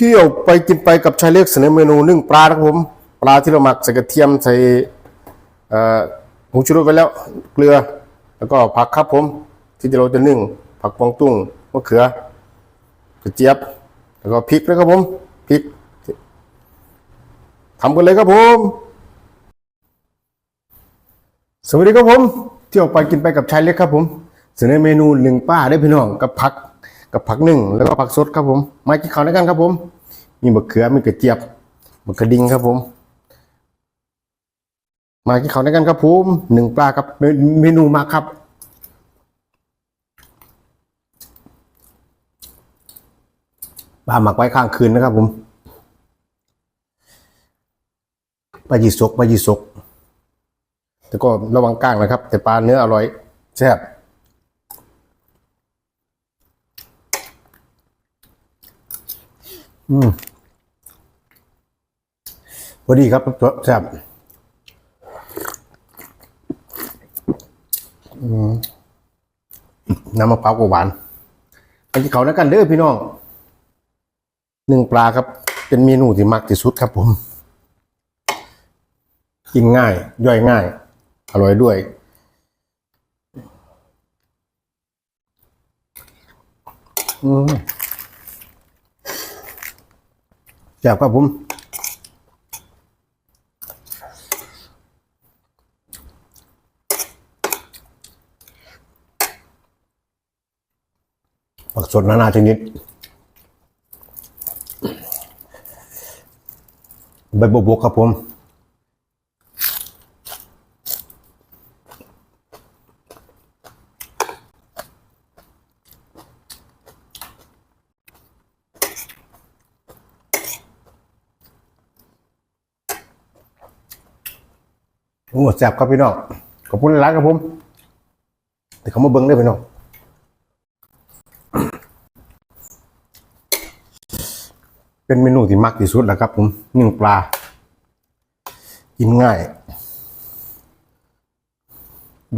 เที่ยวไปกินไปกับชายเล็กเสนอเมนูนึ่งปลาครับผม ปลาที่เราหมักใส่กระเทียมใส่เอ่อผงชูรสไปแล้วเกลือ แล้วก็ผักครับผม ที่เราจะนึ่ง ผักกวางตุ้งมะเขือกระเจี๊ยบ แล้วก็พริกนะครับผมพริกทำกันเลยครับผม สวัสดีครับผม เที่ยวไปกินไปกับชายเล็กครับผม เสนอเมนูหนึ่งป้าได้พี่น้องกับผัก กับผักหนึ่งแล้วก็ผักสดครับผม มากินข้าวด้วยกันครับผม มีมะเขือมีกระเจี๊ยบมะกระดิ่งครับผม มากินข้าวด้วยกันครับผมหนึ่งปลาครับเมเมนูมาครับปลาหมักไว้ข้างคืนนะครับผมปลายีสกปลายีสกแต่ก็ระวังก้างนะครับ แต่ปลาเนื้ออร่อยแซ่บ อืมพอดีครับแซ่บอืมน้ำมะพร้าวก็หวานไปที่เขาแล้วกันเด้อพี่น้องหนึ่งปลาครับ เป็นเมนูที่มักที่สุดครับผม กินง่าย ย่อยง่าย อร่อยด้วยอืม แซ่บครับผมผักสดนานาชนิดใบบวบกครับผม โอ้แซ่บครับพี่น้องขอบคุณหลายครับผมแต่เขามาเบิ้งได้อพี่น้องเป็นเมนูที่มักที่สุดแล้วครับผมนึ่งปลา กินง่าย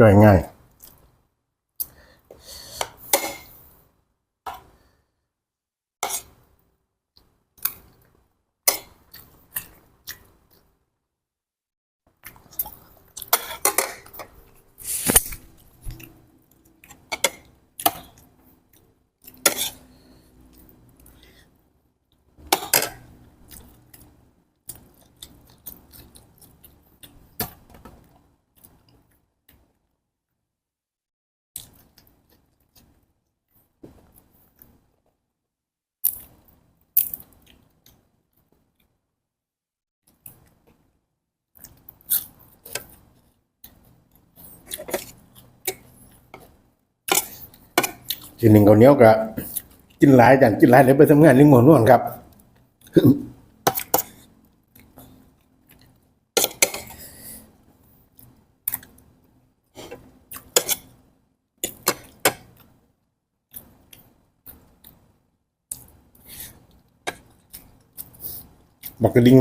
ย่อยง่าย ทีหนึ่งเขาวเหนี้ยวกับกินหลายอย่างกินหลายเดี๋ยวไปทำงานนี่งวนนวลครับบักกระดิง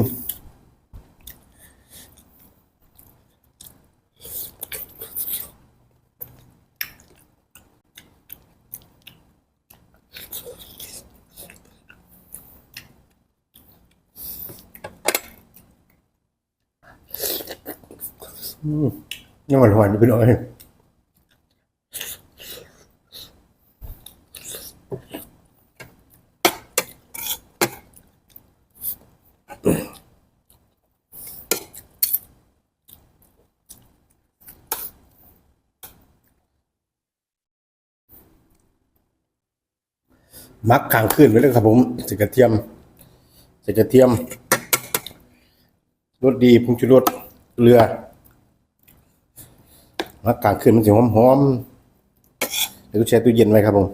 ยังหวานหวานๆอยู่พี่น้อยมักข้างขึ้นไปเลยครับผมใส่กระเทียมใส่กระเทียมรสดีผงชูรสเกลือ มากลางคืนมันจะหอมหอมๆเดี๋ยวก็แช่ตู้เย็นไว้ครับผม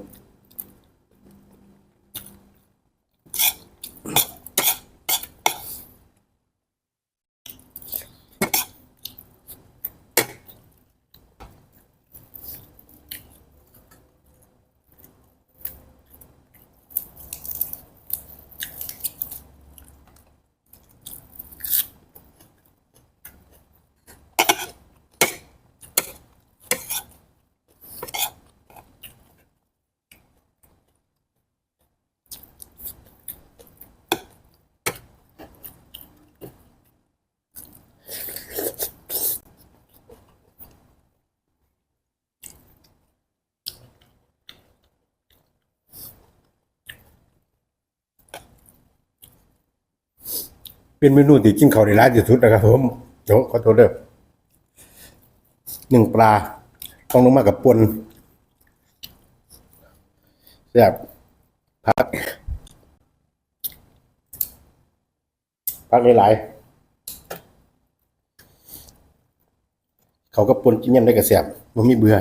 อ เป็นเมนูที่กินข้าวได้หลายที่สุดนะครับผมเดี๋ยวขอโทษเด้อหนึ่งปลาต้องลงมากับปนแซ่บพักพักหลายๆเขาก็ปนกินยำได้กับแซ่บมันมีเบื่อ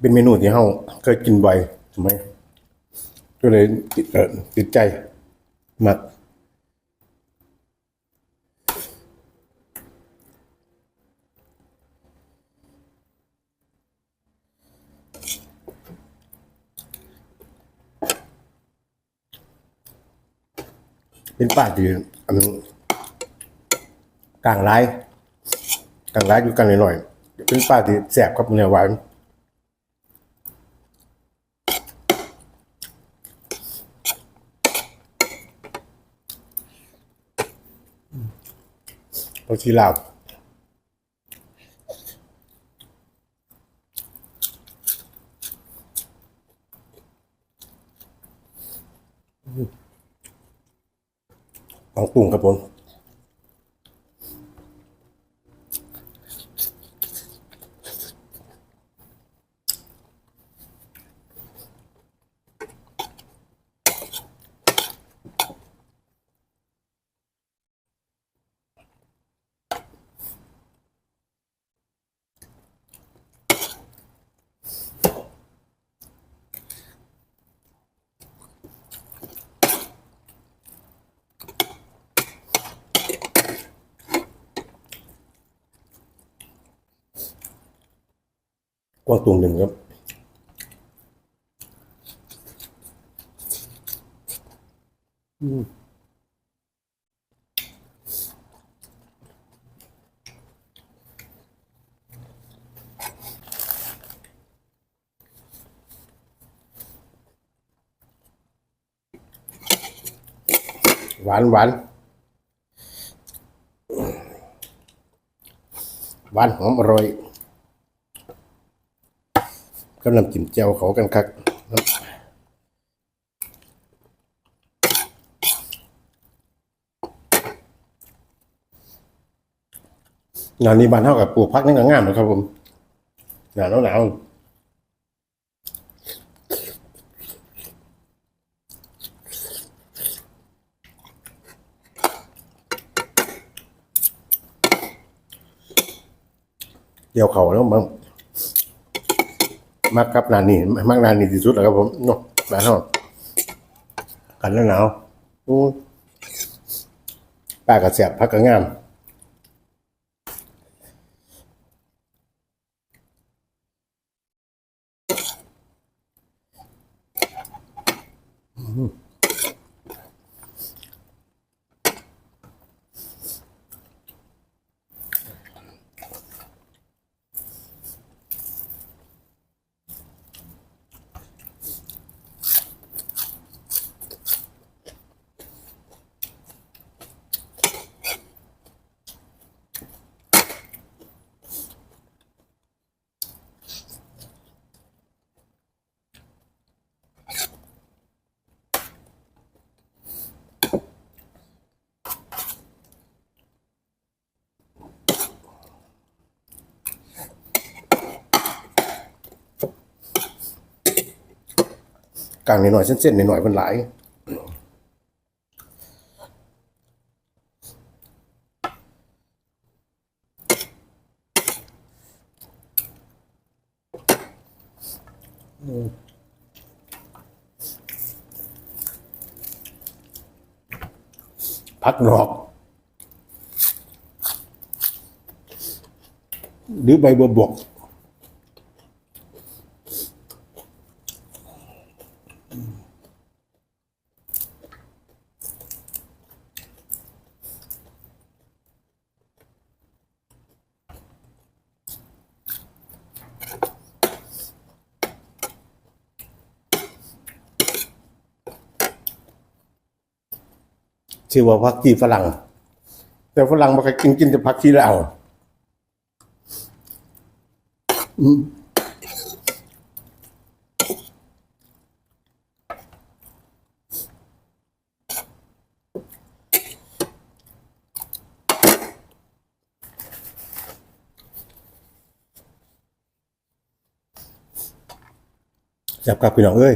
เป็นเมนูที่เราเคยกินบ่อยทำไมก็เลยติดเออติดใจมากเป็นป้าที่อันกลางร้ายกลางร้ายอยู่กันหน่อยๆเป็นป้าที่แสบครับเนื้อหวาน ผักชีลาวของปรุงครับผม วางตุงหนึ่งครับหวานหวานหวานหอมอร่อย กำลังจิ้มแจ่วเขากันคักงานนี้บ้านเท่ากับปลูกพักนี่ก็งามนะครับผมหนาวหนาวเกี่ยวเขาแล้วมั้ง มักครับนานนี่มักนานนี่ที่สุดแล้วครับผมเนาะบ้านเฮากันแล้วหนาวอู้ป้ากระเสียบพักกระงาม กลางหน่อยๆเส้นๆหน่อยมันหลายพักดอก หรือใบบัวบก ชื่อว่าผักชีฝรั่ง แต่ฝรั่งมันก็กินกินแต่ผักชีลาวจับกับพี่น้องเอ้ย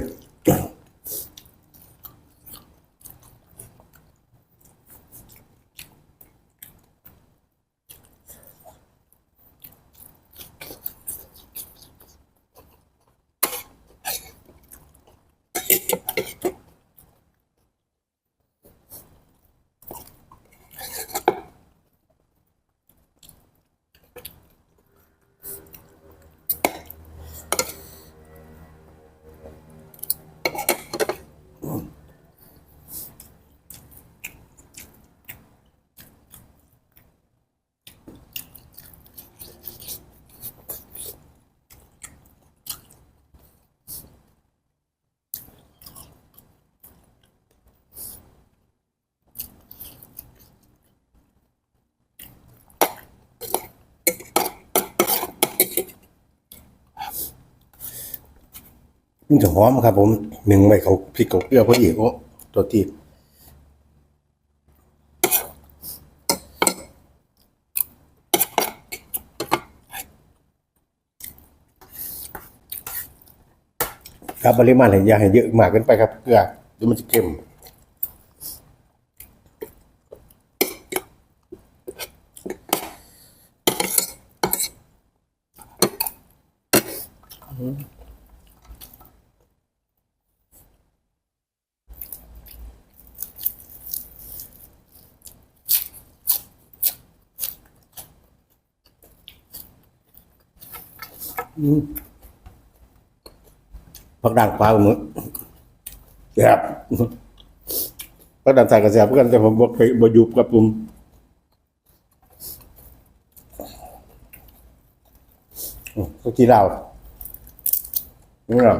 มันจะหอมครับ ผมหนึ่งใบเขาพริกเขาเกลือพอดีโอ้ตัวที่ครับปริมาณอย่าให้เยอะมากเกินไปครับเกลือเดี๋ยวมันจะเค็ม พักด่างฟ้าผมแซ่บพักด่างใส่กระเสบกันแต่ผมบอกเคยบอยุบกับผมก็กี่ดาวนี่หรอ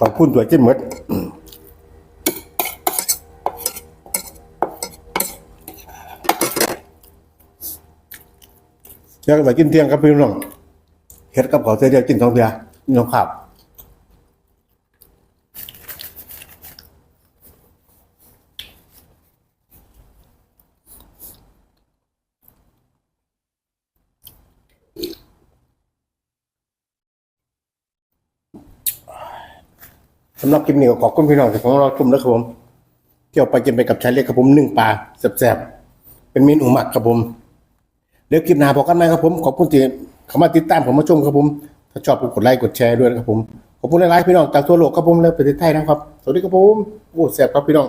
ขอบคุณตัวจิ้มหมดเจ้ากไปกินเที่ยงกับพี่น้องเฮ็ดกับเขาเสียเดียวกินสองเดียวกินสองข้า สำหรับคลิปนี้ก็ขอบคุณพี่น้องที่ของเราชมแล้วครับผม เที่ยวไปกินไปกับชายเล็กครับผมหนึ่งปลาแซ่บๆเป็นเมนูหมักครับผมเดี๋ยวคลิปหน้าพบกันไหมครับผมขอบคุณที่เข้ามาติดตามผมมาชมครับผม ถ้าชอบก็กดไลค์กดแชร์ด้วยนะครับผมขอบคุณหลายๆพี่น้องจากทั่วโลกครับผมและประเทศไทยนะครับ สวัสดีครับผมโอ้แซ่บครับพี่น้อง